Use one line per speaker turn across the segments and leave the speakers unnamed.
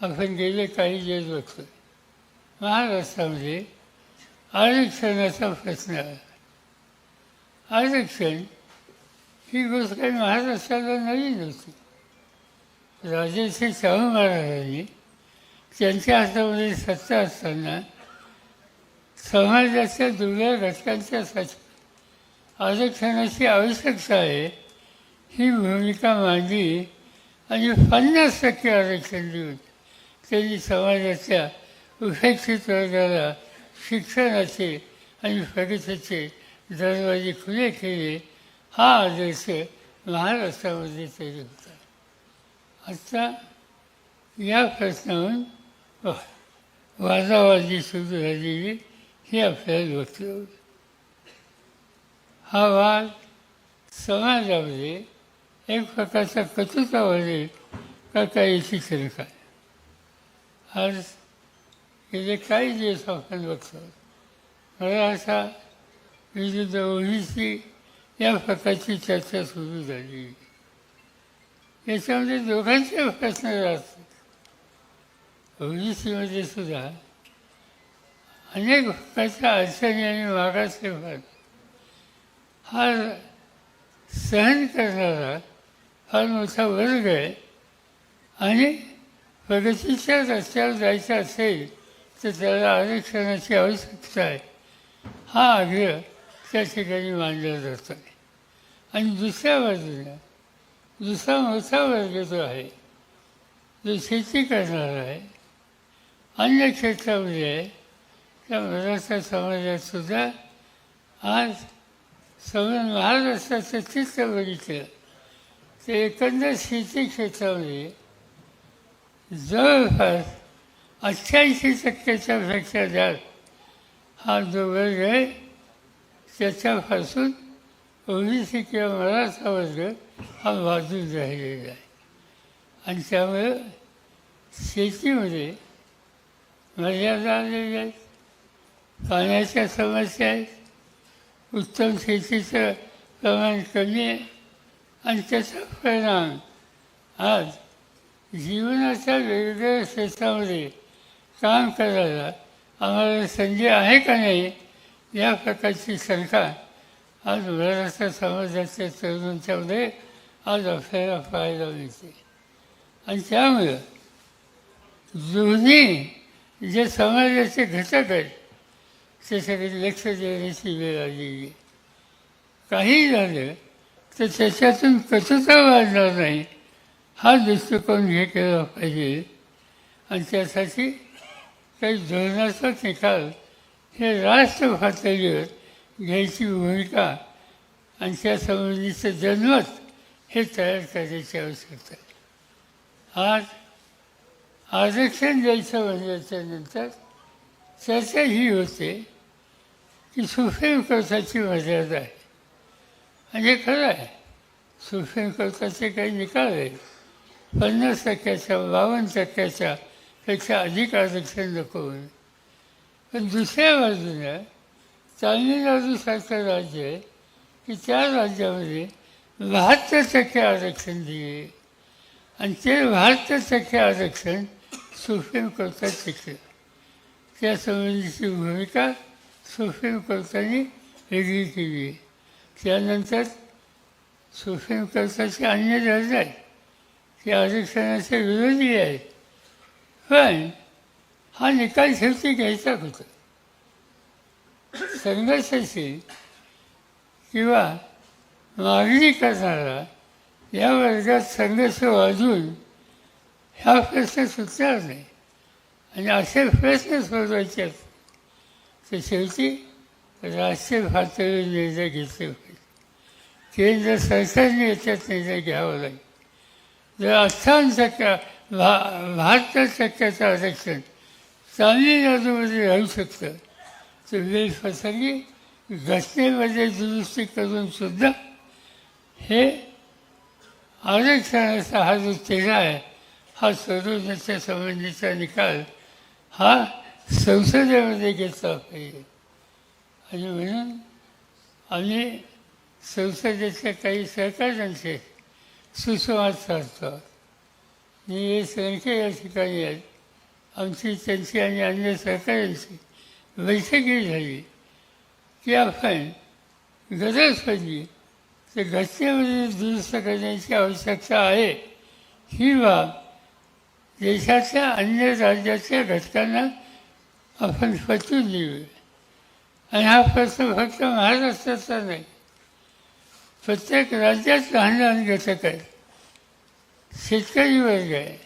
आपण गेले काही दिवस बघतो महाराष्ट्रामध्ये आरक्षणाचा प्रश्न आरक्षण ही गोष्ट काही महाराष्ट्राला नवीन होती. राजर्षी शाहू महाराजांनी त्यांच्या हातामध्ये सत्ता असताना समाजाच्या दुर्बळ घटकांच्यासाठी आरक्षणाची आवश्यकता आहे ही भूमिका मांडली आणि पन्नास टक्के आरक्षण होती त्यांनी समाजाच्या उपेक्षित वर्गाला शिक्षणाचे आणि प्रगतीचे दरवाजे खुले केले हा आदर्श महाराष्ट्रामध्ये तरी होता. आता या प्रश्नावरून वादावादी सुरू झालेली हे आपल्याला बघतो हा वाद समाजामध्ये एक प्रकारचा कचुता वाढेल का काही शिक्षण काय आज गेले काही दिवस आपण बघतो. मराठा विरुद्ध ओबीसी या प्रकारची चर्चा सुरू झाली. याच्यामध्ये दोघांचे प्रश्न असतात. ओबीसीमध्ये सुद्धा अनेक प्रकारच्या अडचणी आणि मागासले भाग. हा सहन करणारा फार मोठा वर्ग आहे आणि प्रगतीच्या रस्त्यावर जायचं असेल तर त्याला आरक्षणाची आवश्यकता आहे हा आग्रह त्या ठिकाणी मांडला जातो आहे आणि दुसऱ्या बाजूला दुसरा मोठा वर्ग जो आहे जो शेती करणारा आहे अन्य क्षेत्रामध्ये आहे त्या मराठा समाजातसुद्धा आज समज महाराष्ट्राचं चित्र बघितलं तर एकंदर शेती क्षेत्रामध्ये जवळपास अठ्ठ्याऐंशी टक्क्याच्या पेक्षा जास्त हा जो वर्ग आहे त्याच्यापासून ओबीसी किंवा मराठा वर्ग हा बाजून राहिलेला आहे. आणि त्यामुळं शेतीमध्ये मर्यादा आलेल्या आहेत पाण्याच्या समस्या आहेत. उत्तम शेतीचं प्रमाण कमी आहे. आणि त्याचा परिणाम आज जीवनाच्या वेगवेगळ्या क्षेत्रामध्ये काम करायला आम्हाला संधी आहे का नाही या प्रकारची शंका आज महाराष्ट्र समाजाच्या तरुणांच्यामध्ये आज आपल्याला पाहायला मिळते. आणि त्यामुळं दोन्ही जे समाजाचे घटक आहेत त्याच्याकडे लक्ष देण्याची वेळ आलेली काही झालं तर त्याच्यातून कचुता वाढणार नाही हा दृष्टिकोन हे केला पाहिजे. आणि त्यासाठी काही धोरणाचा निकाल हे राष्ट्र पातळीवर घ्यायची भूमिका आणि त्या संबंधीचं जनमत हे तयार करायची आवश्यकता आहे. आज आरक्षण द्यायचं म्हणल्याच्यानंतर चर्चा ही होते की सुप्रीम कोर्टाची मर्यादा आहे. म्हणजे खरं आहे. सुप्रीम कोर्टाचे काही निकाल आहेत. पन्नास टक्क्याच्या बावन्न टक्क्याच्या पेक्षा अधिक आरक्षण नको होईल पण दुसऱ्या बाजूला तामिळनाडूसारखं राज्य आहे की त्या राज्यामध्ये बहात्तर टक्के आरक्षण दिले. आणि ते बहात्तर टक्के आरक्षण सुप्रीम कोर्टात टिकलं. त्यासंबंधीची भूमिका सुप्रीम कोर्टाने वेगळी केली आहे. त्यानंतर सुप्रीम कोर्टाचे अन्य दर्ज आहेत या आरक्षणाचे विरोधी आहेत पण हा निकाल शेवटी घ्यायचा होता संघर्षाशी किंवा मागणी करणारा या वर्गात संघर्ष वाजून ह्या प्रश्न सुटणार नाही आणि असे प्रश्न सोडवायचे असतात तर शेवटी राष्ट्रीय पातळीवर निर्णय घेतले पाहिजे केंद्र सरकारने याच्यात निर्णय घ्यावा लागेल जर अठ्ठावन्न टक्का भा बहात्तर टक्क्याचं आरक्षण चांगली तामिळनाडूमध्ये राहू शकतं. तर वेळप्रसंगी घटनेमध्ये दुरुस्ती करून सुद्धा हे आरक्षणाचा हा जो चेहरा आहे हा सोडवण्याच्या संबंधीचा निकाल हा संसदेमध्ये घेतला पाहिजे. आणि म्हणून आम्ही संसदेच्या काही सहकार्यांचे सुसंवाद साधतो मी संख्या या ठिकाणी आहेत आमची त्यांची आणि अन्य सरकारांची बैठकी झाली. की आपण गरज पडली तर घटनेमध्ये दुरुस्त करण्याची आवश्यकता आहे. ही बाब देशाच्या अन्य राज्याच्या घटकांना आपण पटवून देऊ आणि हा प्रश्न फक्त महाराष्ट्राचा नाही प्रत्येक राज्यात लहान लहान घटक आहेत. शेतकरी वर्ग आहे.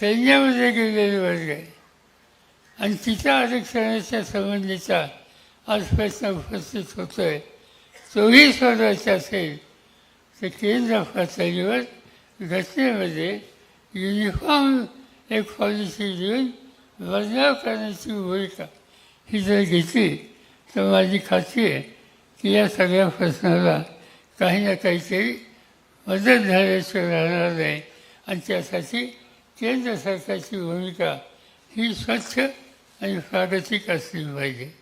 सैन्यामध्ये गेलेले वर्ग आहे. आणि तिच्या आरक्षणाच्या संबंधीचा आज प्रश्न उपस्थित होतो आहे तोही सोडवायचा असेल तर केंद्र पातळीवर घटनेमध्ये युनिफॉर्म एक पॉलिसी देऊन बदलाव करण्याची भूमिका ही जर घेतली तर माझी खात्री आहे की या सगळ्या प्रश्नाला काही ना काहीतरी मदत झाल्याशिवाय राहणार नाही आणि त्यासाठी केंद्र सरकारची भूमिका ही स्वच्छ आणि प्रागतिक असली पाहिजे.